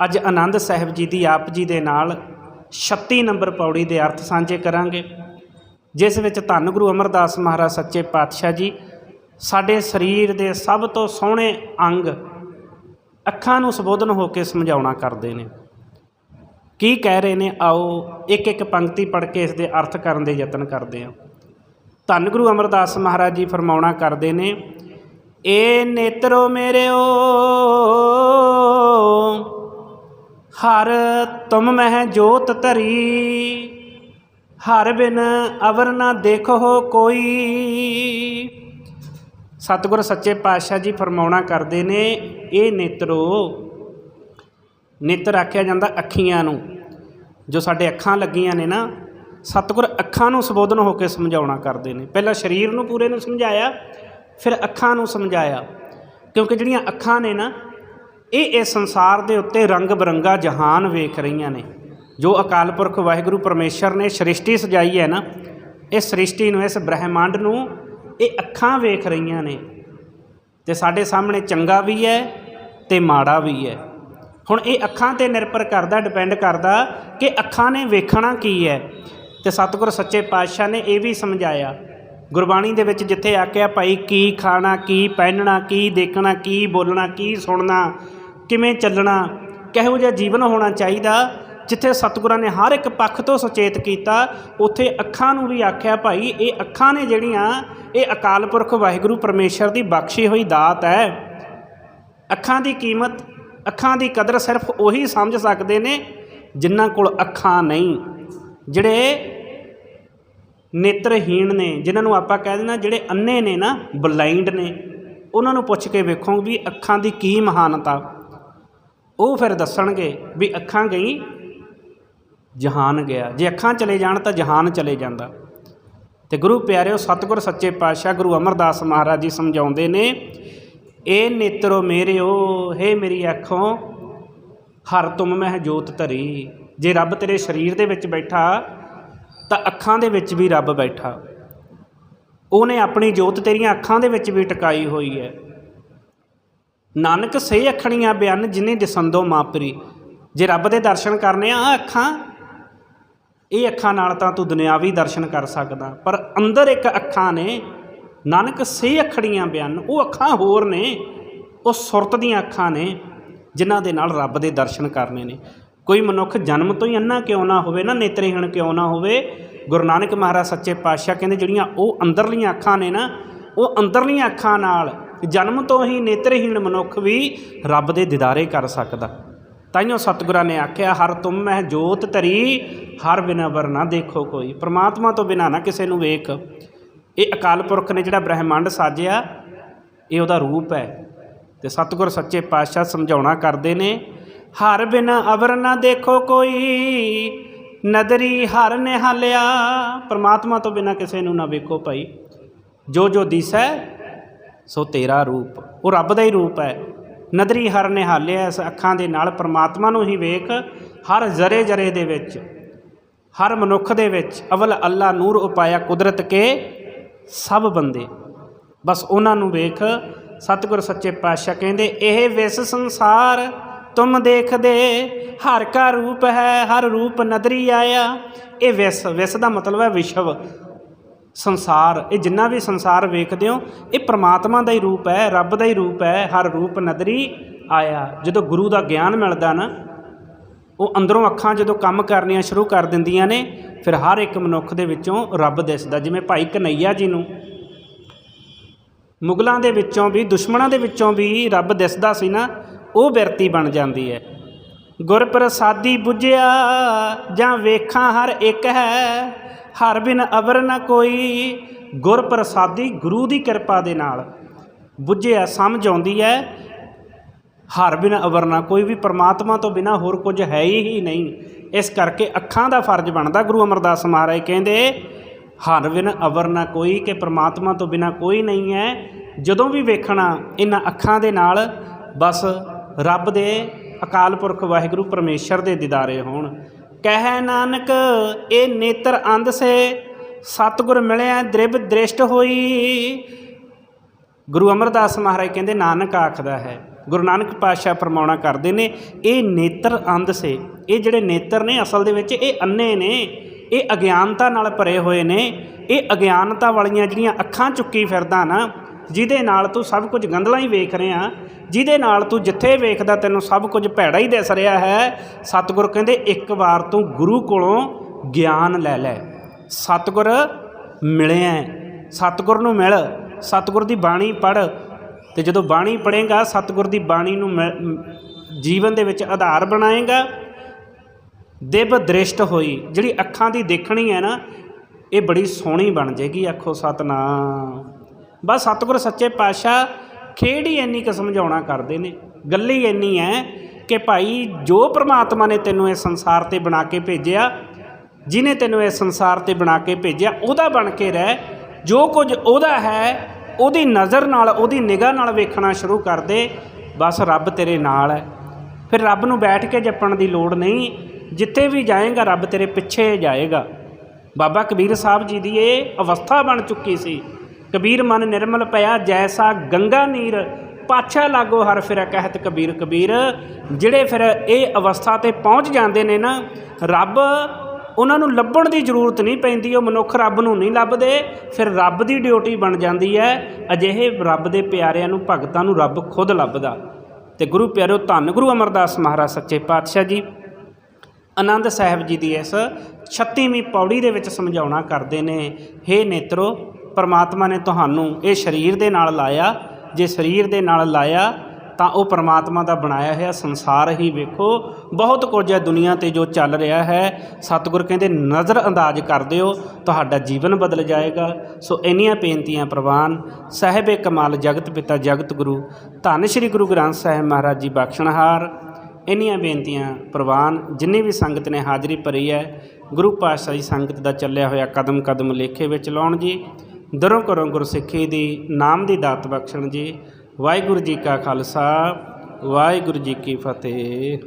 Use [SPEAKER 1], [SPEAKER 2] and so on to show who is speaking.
[SPEAKER 1] ਅੱਜ ਆਨੰਦ ਸਾਹਿਬ ਜੀ ਦੀ ਆਪ ਜੀ ਦੇ ਨਾਲ 36 ਨੰਬਰ ਪੌੜੀ ਦੇ ਅਰਥ ਸਾਂਝੇ ਕਰਾਂਗੇ, ਜਿਸ ਵਿੱਚ ਧੰਨ ਗੁਰੂ ਅਮਰਦਾਸ ਮਹਾਰਾਜ ਸੱਚੇ ਪਾਤਸ਼ਾਹ ਜੀ ਸਾਡੇ ਸਰੀਰ ਦੇ ਸਭ ਤੋਂ ਸੋਹਣੇ ਅੰਗ ਅੱਖਾਂ ਨੂੰ ਸੰਬੋਧਨ ਹੋ ਕੇ ਸਮਝਾਉਣਾ ਕਰਦੇ ਨੇ। ਕੀ ਕਹਿ ਰਹੇ ਨੇ? ਆਓ ਇੱਕ ਇੱਕ ਪੰਕਤੀ ਪੜ੍ਹ ਕੇ ਇਸ ਦੇ ਅਰਥ ਕਰਨ ਦੇ ਯਤਨ ਕਰਦੇ ਹਾਂ। ਧੰਨ ਗੁਰੂ ਅਮਰਦਾਸ ਮਹਾਰਾਜ ਜੀ ਫਰਮਾਉਣਾ ਕਰਦੇ ਨੇ, ਏ ਨੇਤਰੋ ਮੇਰਿਓ ਹਰ ਤੁਮ ਮਹਿ ਜੋਤ ਧਰੀ, ਹਰ ਬਿਨ ਅਵਰ ਨਾ ਦੇਖੋ ਕੋਈ। ਸਤਿਗੁਰ ਸੱਚੇ ਪਾਤਸ਼ਾਹ ਜੀ ਫਰਮਾਉਣਾ ਕਰਦੇ ਨੇ, ਇਹ ਨੇਤਰੋ, ਨੇਤਰ ਆਖਿਆ ਜਾਂਦਾ ਅੱਖੀਆਂ ਨੂੰ। ਜੋ ਸਾਡੇ ਅੱਖਾਂ ਲੱਗੀਆਂ ਨੇ ਨਾ, ਸਤਿਗੁਰ ਅੱਖਾਂ ਨੂੰ ਸੰਬੋਧਨ ਹੋ ਕੇ ਸਮਝਾਉਣਾ ਕਰਦੇ ਨੇ। ਪਹਿਲਾਂ ਸਰੀਰ ਨੂੰ ਪੂਰੇ ਨੂੰ ਸਮਝਾਇਆ, ਫਿਰ ਅੱਖਾਂ ਨੂੰ ਸਮਝਾਇਆ। ਕਿਉਂਕਿ ਜਿਹੜੀਆਂ ਅੱਖਾਂ ਨੇ ਨਾ ਇਹ ਇਸ ਸੰਸਾਰ ਦੇ ਉੱਤੇ ਰੰਗ ਬਰੰਗਾ ਜਹਾਨ ਵੇਖ ਰਹੀਆਂ ਨੇ। ਜੋ ਅਕਾਲ ਪੁਰਖ ਵਾਹਿਗੁਰੂ ਪਰਮੇਸ਼ਰ ਨੇ ਸ੍ਰਿਸ਼ਟੀ ਸਜਾਈ ਹੈ ਨਾ ਇਹ ਸ੍ਰਿਸ਼ਟੀ ਨੂੰ, ਇਸ ਬ੍ਰਹਿਮੰਡ ਨੂੰ ਇਹ ਅੱਖਾਂ ਵੇਖ ਰਹੀਆਂ ਨੇ। ਤੇ ਸਾਡੇ ਸਾਹਮਣੇ ਚੰਗਾ ਵੀ ਹੈ ਤੇ ਮਾੜਾ ਵੀ ਹੈ। ਹੁਣ ਇਹ ਅੱਖਾਂ ਤੇ ਨਿਰਭਰ ਕਰਦਾ ਡਿਪੈਂਡ ਕਰਦਾ ਕਿ ਅੱਖਾਂ ਨੇ ਵੇਖਣਾ ਕੀ ਹੈ। ਤੇ ਸਤਿਗੁਰ ਸੱਚੇ ਪਾਤਸ਼ਾਹ ਨੇ ਇਹ ਵੀ ਸਮਝਾਇਆ। ਗੁਰਬਾਣੀ ਦੇ ਵਿੱਚ ਜਿੱਥੇ ਆਖਿਆ, ਭਾਈ ਕੀ ਖਾਣਾ, ਕੀ ਪਹਿਨਣਾ, ਕੀ ਦੇਖਣਾ, ਕੀ ਬੋਲਣਾ, ਕੀ ਸੁਣਨਾ ਕਿਵੇਂ ਚੱਲਣਾ? ਕਿਹੋ ਜਿਹਾ ਜੀਵਨ ਹੋਣਾ ਚਾਹੀਦਾ? ਜਿੱਥੇ ਸਤਿਗੁਰਾਂ ਨੇ ਹਰ ਇੱਕ ਪੱਖ ਤੋਂ ਸੁਚੇਤ ਕੀਤਾ, ਉੱਥੇ ਅੱਖਾਂ ਨੂੰ ਵੀ ਆਖਿਆ, ਭਾਈ, ਇਹ ਅੱਖਾਂ ਨੇ ਜਿਹੜੀਆਂ, ਇਹ ਅਕਾਲ ਪੁਰਖ ਵਾਹਿਗੁਰੂ ਪਰਮੇਸ਼ਰ ਦੀ ਬਖਸ਼ੀ ਹੋਈ ਦਾਤ ਹੈ। ਅੱਖਾਂ ਦੀ ਕੀਮਤ, ਅੱਖਾਂ ਦੀ ਕਦਰ ਸਿਰਫ ਉਹੀ ਸਮਝ ਸਕਦੇ ਨੇ ਜਿਨ੍ਹਾਂ ਕੋਲ ਅੱਖਾਂ ਨਹੀਂ, ਜਿਹੜੇ ਨੇਤਰਹੀਣ ਨੇ, ਜਿਨ੍ਹਾਂ ਨੂੰ ਆਪਾਂ ਕਹਿ ਦਿੰਦੇ ਜਿਹੜੇ ਅੰਨੇ ਨੇ ਨਾ, ਬਲਾਈਂਡ ਨੇ। ਉਹਨਾਂ ਨੂੰ ਪੁੱਛ ਕੇ ਵੇਖੋ ਵੀ ਅੱਖਾਂ ਦੀ ਕੀ ਮਹਾਨਤਾ। ਉਹ ਫਿਰ ਦੱਸਣਗੇ ਵੀ ਅੱਖਾਂ ਗਈ ਜਹਾਨ ਗਿਆ। ਜੇ ਅੱਖਾਂ ਚਲੇ ਜਾਣ ਤਾਂ ਜਹਾਨ ਚਲੇ ਜਾਂਦਾ। ਤੇ ਗੁਰੂ ਪਿਆਰਿਓ, ਸਤਿਗੁਰ ਸੱਚੇ ਪਾਤਸ਼ਾਹ ਗੁਰੂ ਅਮਰਦਾਸ ਮਹਾਰਾਜ ਜੀ ਸਮਝਾਉਂਦੇ ਨੇ ਇਹ ਨੇਤਰੋ ਮੇਰਿਓ, ਹੇ ਮੇਰੀ ਅੱਖੋਂ, ਹਰ ਤੁਮ ਮਹਿ ਜੋਤ ਧਰੀ। ਜੇ ਰੱਬ ਤੇਰੇ ਸਰੀਰ ਦੇ ਵਿੱਚ ਬੈਠਾ, ਤਾਂ ਅੱਖਾਂ ਦੇ ਵਿੱਚ ਵੀ ਰੱਬ ਬੈਠਾ। ਉਹਨੇ ਆਪਣੀ ਜੋਤ ਤੇਰੀਆਂ ਅੱਖਾਂ ਦੇ ਵਿੱਚ ਵੀ ਟਿਕਾਈ ਹੋਈ ਹੈ। ਨਾਨਕ ਸਹੀ ਅੱਖਣੀਆਂ ਬਿਆਨ ਜਿਨੇ ਦਸੰਦੋ ਮਾਪਰੀ। ਜੇ ਰੱਬ ਦੇ ਦਰਸ਼ਨ ਕਰਨੇ ਆ ਆਹ ਅੱਖਾਂ, ਇਹ ਅੱਖਾਂ ਨਾਲ ਤਾਂ ਤੂੰ ਦੁਨਿਆਵੀ ਦਰਸ਼ਨ ਕਰ ਸਕਦਾ। ਪਰ ਅੰਦਰ ਇੱਕ ਅੱਖਾਂ ਨੇ ਨਾਨਕ ਸਹੀ ਅੱਖੜੀਆਂ ਬਿਆਨ, ਉਹ ਅੱਖਾਂ ਹੋਰ ਨੇ, ਉਹ ਸੁਰਤ ਦੀਆਂ ਅੱਖਾਂ ਨੇ, ਜਿਨ੍ਹਾਂ ਦੇ ਨਾਲ ਰੱਬ ਦੇ ਦਰਸ਼ਨ ਕਰਨੇ ਨੇ। ਕੋਈ ਮਨੁੱਖ ਜਨਮ ਤੋਂ ਹੀ ਅੰਨਾ ਕਿਉਂ ਨਾ ਹੋਵੇ, ਨਾ ਨੇਤਰਹੀਣ ਕਿਉਂ ਨਾ ਹੋਵੇ, ਗੁਰੂ ਨਾਨਕ ਮਹਾਰਾਜ ਸੱਚੇ ਪਾਤਸ਼ਾਹ ਕਹਿੰਦੇ ਜਿਹੜੀਆਂ ਉਹ ਅੰਦਰਲੀਆਂ ਅੱਖਾਂ ਨੇ ਨਾ, ਉਹ ਅੰਦਰਲੀਆਂ ਅੱਖਾਂ ਨਾਲ ਜਨਮ ਤੋਂ ਹੀ ਨੇਤਰਹੀਣ ਮਨੁੱਖ ਵੀ ਰੱਬ ਦੇ ਦਿਦਾਰੇ ਕਰ ਸਕਦਾ। ਤਾਈਓ ਸਤਿਗੁਰਾਂ ਨੇ ਆਖਿਆ, ਹਰ ਤੁਮ ਮਹਿ ਜੋਤ ਧਰੀ, ਹਰ ਬਿਨਾ ਵਰ ਨਾ ਦੇਖੋ ਕੋਈ। ਪ੍ਰਮਾਤਮਾ ਤੋਂ ਬਿਨਾ ਨਾ ਕਿਸੇ ਨੂੰ ਵੇਖ। ਇਹ ਅਕਾਲ ਪੁਰਖ ਨੇ ਜਿਹੜਾ ਬ੍ਰਹਿਮੰਡ ਸਾਜਿਆ, ਇਹ ਉਹਦਾ ਰੂਪ ਹੈ। ਤੇ ਸਤਿਗੁਰ ਸੱਚੇ ਪਾਤਸ਼ਾਹ ਸਮਝਾਉਣਾ ਕਰਦੇ ਨੇ, ਹਰ ਬਿਨਾ ਅਵਰ ਨਾ ਦੇਖੋ ਕੋਈ, ਨਦਰੀ ਹਰ ਨੇ ਹਾਲਿਆ ਪ੍ਰਮਾਤਮਾ ਤੋਂ ਬਿਨਾ ਕਿਸੇ ਨੂੰ ਨਾ ਵੇਖੋ ਭਾਈ। ਜੋ ਜੋ ਦਿਸੈ ਸੋ ਤੇਰਾ ਰੂਪ। ਉਹ ਰੱਬ ਦਾ ਹੀ ਰੂਪ ਹੈ। ਨਦਰੀ ਹਰ ਨਿਹਾਲਿਆ ਇਸ ਅੱਖਾਂ ਦੇ ਨਾਲ ਪ੍ਰਮਾਤਮਾ ਨੂੰ ਹੀ ਵੇਖ, ਹਰ ਜ਼ਰੇ ਜ਼ਰੇ ਦੇ ਵਿੱਚ, ਹਰ ਮਨੁੱਖ ਦੇ ਵਿੱਚ ਅਵਲ ਅੱਲਾ ਨੂਰ ਉਪਾਇਆ ਕੁਦਰਤ ਕੇ ਸਭ ਬੰਦੇ। ਬਸ ਉਹਨਾਂ ਨੂੰ ਵੇਖ, ਸਤਿਗੁਰ ਸੱਚੇ ਪਾਤਸ਼ਾਹ ਕਹਿੰਦੇ, ਇਹ ਵਿਸ ਸੰਸਾਰ ਤੁਮ ਦੇਖਦੇ, ਹਰ ਕਾ ਰੂਪ ਹੈ, ਹਰ ਰੂਪ ਨਦਰੀ ਆਇਆ। ਇਹ ਵਿਸ ਵਿਸ ਦਾ ਮਤਲਬ ਹੈ ਵਿਸ਼ਵ। ਸੰਸਾਰ, ਇਹ ਜਿੰਨਾ ਵੀ ਸੰਸਾਰ ਵੇਖਦੇ ਹੋ, ਇਹ ਪ੍ਰਮਾਤਮਾ ਦਾ ਹੀ ਰੂਪ ਹੈ, ਰੱਬ ਦਾ ਹੀ ਰੂਪ ਹੈ, ਹਰ ਰੂਪ ਨਦਰੀ ਆਇਆ। ਜਦੋਂ ਗੁਰੂ ਦਾ ਗਿਆਨ ਮਿਲਦਾ ਨਾ, ਉਹ ਅੰਦਰੋਂ ਅੱਖਾਂ ਜਦੋਂ ਕੰਮ ਕਰਨੀਆਂ ਸ਼ੁਰੂ ਕਰ ਦਿੰਦੀਆਂ ਨੇ, ਫਿਰ ਹਰ ਇੱਕ ਮਨੁੱਖ ਦੇ ਵਿੱਚੋਂ ਰੱਬ ਦਿਸਦਾ, ਜਿਵੇਂ ਭਾਈ ਕਨਈਆ ਜੀ ਨੂੰ। ਮੁਗਲਾਂ ਦੇ ਵਿੱਚੋਂ ਵੀ, ਦੁਸ਼ਮਣਾਂ ਦੇ ਵਿੱਚੋਂ ਵੀ ਰੱਬ ਦਿਸਦਾ ਸੀ ਨਾ, ਉਹ ਬਿਰਤੀ ਬਣ ਜਾਂਦੀ ਹੈ। ਗੁਰ ਪ੍ਰਸਾਦੀ 부ਝਿਆ ਜਾਂ ਵੇਖਾਂ ਹਰ ਇੱਕ ਹੈ ਹਰ ਬਿਨ ਅਵਰ ਨ ਕੋਈ। ਗੁਰ ਪ੍ਰਸਾਦੀ ਗੁਰੂ ਦੀ ਕਿਰਪਾ ਦੇ ਨਾਲ ਬੁੱਝਿਆ, ਸਮਝ ਆਉਂਦੀ ਹੈ। ਹਰ ਬਿਨ ਅਵਰ ਨਾ ਕੋਈ ਵੀ ਪ੍ਰਮਾਤਮਾ ਤੋਂ ਬਿਨਾ ਹੋਰ ਕੁਝ ਹੈ ਹੀ ਨਹੀਂ। ਇਸ ਕਰਕੇ ਅੱਖਾਂ ਦਾ ਫਰਜ਼ ਬਣਦਾ ਗੁਰੂ ਅਮਰਦਾਸ ਮਹਾਰਾਜ ਕਹਿੰਦੇ, ਹਰ ਬਿਨ ਅਵਰ ਨਾ ਕੋਈ ਕਿ ਪ੍ਰਮਾਤਮਾ ਤੋਂ ਬਿਨਾ ਕੋਈ ਨਹੀਂ ਹੈ। ਜਦੋਂ ਵੀ ਵੇਖਣਾ ਇਹਨਾਂ ਅੱਖਾਂ ਦੇ ਨਾਲ, ਬਸ ਰੱਬ ਦੇ ਅਕਾਲ ਪੁਰਖ ਵਾਹਿਗੁਰੂ ਪਰਮੇਸ਼ਰ ਦੇ ਦਿਦਾਰੇ ਹੋਣ। ਕਹਿ ਨਾਨਕ, ਇਹ ਨੇਤਰ ਅੰਧ ਸੇ, ਸਤਿਗੁਰ ਮਿਲਿਆ ਦ੍ਰਿਬ ਦ੍ਰਿਸ਼ਟ ਹੋਈ। ਗੁਰੂ ਅਮਰਦਾਸ ਮਹਾਰਾਜ ਕਹਿੰਦੇ, ਨਾਨਕ ਆਖਦਾ ਹੈ, ਗੁਰੂ ਨਾਨਕ ਪਾਤਸ਼ਾਹ ਫਰਮਾਉਣਾ ਕਰਦੇ ਨੇ, ਇਹ ਨੇਤਰ ਅੰਧ ਸੇ, ਇਹ ਜਿਹੜੇ ਨੇਤਰ ਨੇ ਅਸਲ ਦੇ ਵਿੱਚ, ਇਹ ਅੰਨੇ ਨੇ, ਇਹ ਅਗਿਆਨਤਾ ਨਾਲ ਭਰੇ ਹੋਏ ਨੇ, ਇਹ ਅਗਿਆਨਤਾ ਵਾਲੀਆਂ ਜਿਹੜੀਆਂ ਅੱਖਾਂ ਚੁੱਕੀ ਫਿਰਦਾ ਨਾ ਜਿਹਦੇ ਨਾਲ ਤੂੰ ਸਭ ਕੁਝ ਗੰਧਲਾ ਹੀ ਵੇਖ ਰਿਹਾ, ਜਿਹਦੇ ਨਾਲ ਤੂੰ ਜਿੱਥੇ ਵੇਖਦਾ ਤੈਨੂੰ ਸਭ ਕੁਝ ਭੈੜਾ ਹੀ ਦਿਸ ਰਿਹਾ ਹੈ, ਸਤਿਗੁਰ ਕਹਿੰਦੇ ਇੱਕ ਵਾਰ ਤੂੰ ਗੁਰੂ ਕੋਲੋਂ ਗਿਆਨ ਲੈ ਲੈ। ਸਤਿਗੁਰ ਮਿਲਿਆ ਸਤਿਗੁਰ ਨੂੰ ਮਿਲ, ਸਤਿਗੁਰ ਦੀ ਬਾਣੀ ਪੜ ਤੇ ਜਦੋਂ ਬਾਣੀ ਪੜੇਗਾ ਸਤਿਗੁਰ ਦੀ ਬਾਣੀ ਨੂੰ ਮਿ- ਜੀਵਨ ਦੇ ਵਿੱਚ ਆਧਾਰ ਬਣਾਏਗਾ। ਦਿਵ ਦ੍ਰਿਸ਼ਟ ਹੋਈ, ਜਿਹੜੀ ਅੱਖਾਂ ਦੀ ਦੇਖਣੀ ਹੈ ਨਾ, ਇਹ ਬੜੀ ਸੋਹਣੀ ਬਣ ਜਾਏਗੀ ਆਖੋ ਸਤਨਾਮ। ਬਸ ਸਤਿਗੁਰ ਸੱਚੇ ਪਾਤਸ਼ਾਹ ਖੇਡ ਹੀ ਇੰਨੀ ਕੁ ਸਮਝਾਉਣਾ ਕਰਦੇ ਨੇ, ਗੱਲ ਹੀ ਇੰਨੀ ਹੈ ਕਿ ਭਾਈ ਜੋ ਪ੍ਰਮਾਤਮਾ ਨੇ ਤੈਨੂੰ ਇਸ ਸੰਸਾਰ ਤੇ ਬਣਾ ਕੇ ਭੇਜਿਆ ਜਿਨੇ ਤੈਨੂੰ ਇਸ ਸੰਸਾਰ ਤੇ ਬਣਾ ਕੇ ਭੇਜਿਆ, ਉਹਦਾ ਬਣ ਕੇ ਰਹਿ, ਜੋ ਕੁਝ ਉਹਦਾ ਹੈ, ਉਹਦੀ ਨਜ਼ਰ ਨਾਲ, ਉਹਦੀ ਨਿਗਾਹ ਨਾਲ ਵੇਖਣਾ ਸ਼ੁਰੂ ਕਰ ਦੇ, ਬਸ ਰੱਬ ਤੇਰੇ ਨਾਲ ਹੈ ਫਿਰ ਰੱਬ ਨੂੰ ਬੈਠ ਕੇ ਜਪਣ ਦੀ ਲੋੜ ਨਹੀਂ, ਜਿੱਥੇ ਵੀ ਜਾਏਗਾ ਰੱਬ ਤੇਰੇ ਪਿੱਛੇ ਜਾਏਗਾ। ਬਾਬਾ ਕਬੀਰ ਸਾਹਿਬ ਜੀ ਦੀ ਇਹ ਅਵਸਥਾ ਬਣ ਚੁੱਕੀ ਸੀ। ਕਬੀਰ ਮਨ ਨਿਰਮਲ ਪਿਆ, ਜੈਸਾ ਗੰਗਾ ਨੀਰ ਪਾਛਾ ਲਾਗੋ ਹਰ ਫਿਰ ਕਹਿਤ ਕਬੀਰ ਕਬੀਰ। ਜਿਹੜੇ ਫਿਰ ਇਹ ਅਵਸਥਾ ਤੇ ਪਹੁੰਚ ਜਾਂਦੇ ਨੇ ਨਾ, ਰੱਬ ਉਹਨਾਂ ਨੂੰ ਲੱਭਣ ਦੀ ਜ਼ਰੂਰਤ ਨਹੀਂ ਪੈਂਦੀ, ਉਹ ਮਨੁੱਖ ਰੱਬ ਨੂੰ ਨਹੀਂ ਲੱਭਦੇ, ਫਿਰ ਰੱਬ ਦੀ ਡਿਊਟੀ ਬਣ ਜਾਂਦੀ ਹੈ। ਅਜਿਹੇ ਰੱਬ ਦੇ ਪਿਆਰਿਆਂ ਨੂੰ, ਭਗਤਾਂ ਨੂੰ ਰੱਬ ਖੁਦ ਲੱਭਦਾ। ਤੇ ਗੁਰੂ ਪਿਆਰਿਓ, ਧੰਨ ਗੁਰੂ ਅਮਰਦਾਸ ਮਹਾਰਾਜ ਸੱਚੇ ਪਾਤਸ਼ਾਹ ਜੀ। ਆਨੰਦ ਸਾਹਿਬ ਜੀ ਦੀ ਇਸ 36ਵੀਂ ਪੌੜੀ ਦੇ ਵਿੱਚ ਸਮਝਾਉਣਾ ਕਰਦੇ ਨੇ हे ਨੇਤਰੋ ਪਰਮਾਤਮਾ ਨੇ ਤੁਹਾਨੂੰ ਇਹ ਸਰੀਰ ਦੇ ਨਾਲ ਲਾਇਆ, ਜੇ ਸਰੀਰ ਦੇ ਨਾਲ ਲਾਇਆ, ਤਾਂ ਉਹ ਪਰਮਾਤਮਾ ਦਾ ਬਣਾਇਆ ਹੋਇਆ ਸੰਸਾਰ ਹੀ ਵੇਖੋ। ਬਹੁਤ ਕੁਝ ਹੈ ਦੁਨੀਆ ਤੇ ਜੋ ਚੱਲ ਰਿਹਾ ਹੈ। ਸਤਿਗੁਰ ਕਹਿੰਦੇ, ਨਜ਼ਰ ਅੰਦਾਜ਼ ਕਰ ਦਿਓ, ਤੁਹਾਡਾ ਜੀਵਨ ਬਦਲ ਜਾਏਗਾ। ਸੋ ਇੰਨੀਆਂ ਬੇਨਤੀਆਂ ਪ੍ਰਵਾਨ। ਸਾਹਿਬੇ ਕਮਾਲ ਜਗਤ ਪਿਤਾ ਜਗਤ ਗੁਰੂ। ਧੰਨ ਸ੍ਰੀ ਗੁਰੂ ਗ੍ਰੰਥ ਸਾਹਿਬ ਮਹਾਰਾਜ ਜੀ ਬਖਸ਼ਣਹਾਰ। ਇੰਨੀਆਂ ਬੇਨਤੀਆਂ ਪ੍ਰਵਾਨ, ਜਿੰਨੀ ਵੀ ਸੰਗਤ ਨੇ ਹਾਜ਼ਰੀ ਭਰੀ ਹੈ, ਗੁਰੂ ਪਾਤਸ਼ਾਹ ਦੀ ਸੰਗਤ ਦਾ ਚੱਲਿਆ ਹੋਇਆ ਕਦਮ ਕਦਮ ਲੇਖੇ ਵਿੱਚ ਲਾਉਣ ਜੀ। ਦਰੋਂ ਕਰੋ ਗੁਰਸਿੱਖੀ ਦੀ ਨਾਮ ਦੀ ਦਾਤ ਬਖਸ਼ਣ ਜੀ। ਵਾਹਿਗੁਰੂ ਜੀ ਕਾ ਖਾਲਸਾ, ਵਾਹਿਗੁਰੂ ਜੀ ਕੀ ਫਤਿਹ।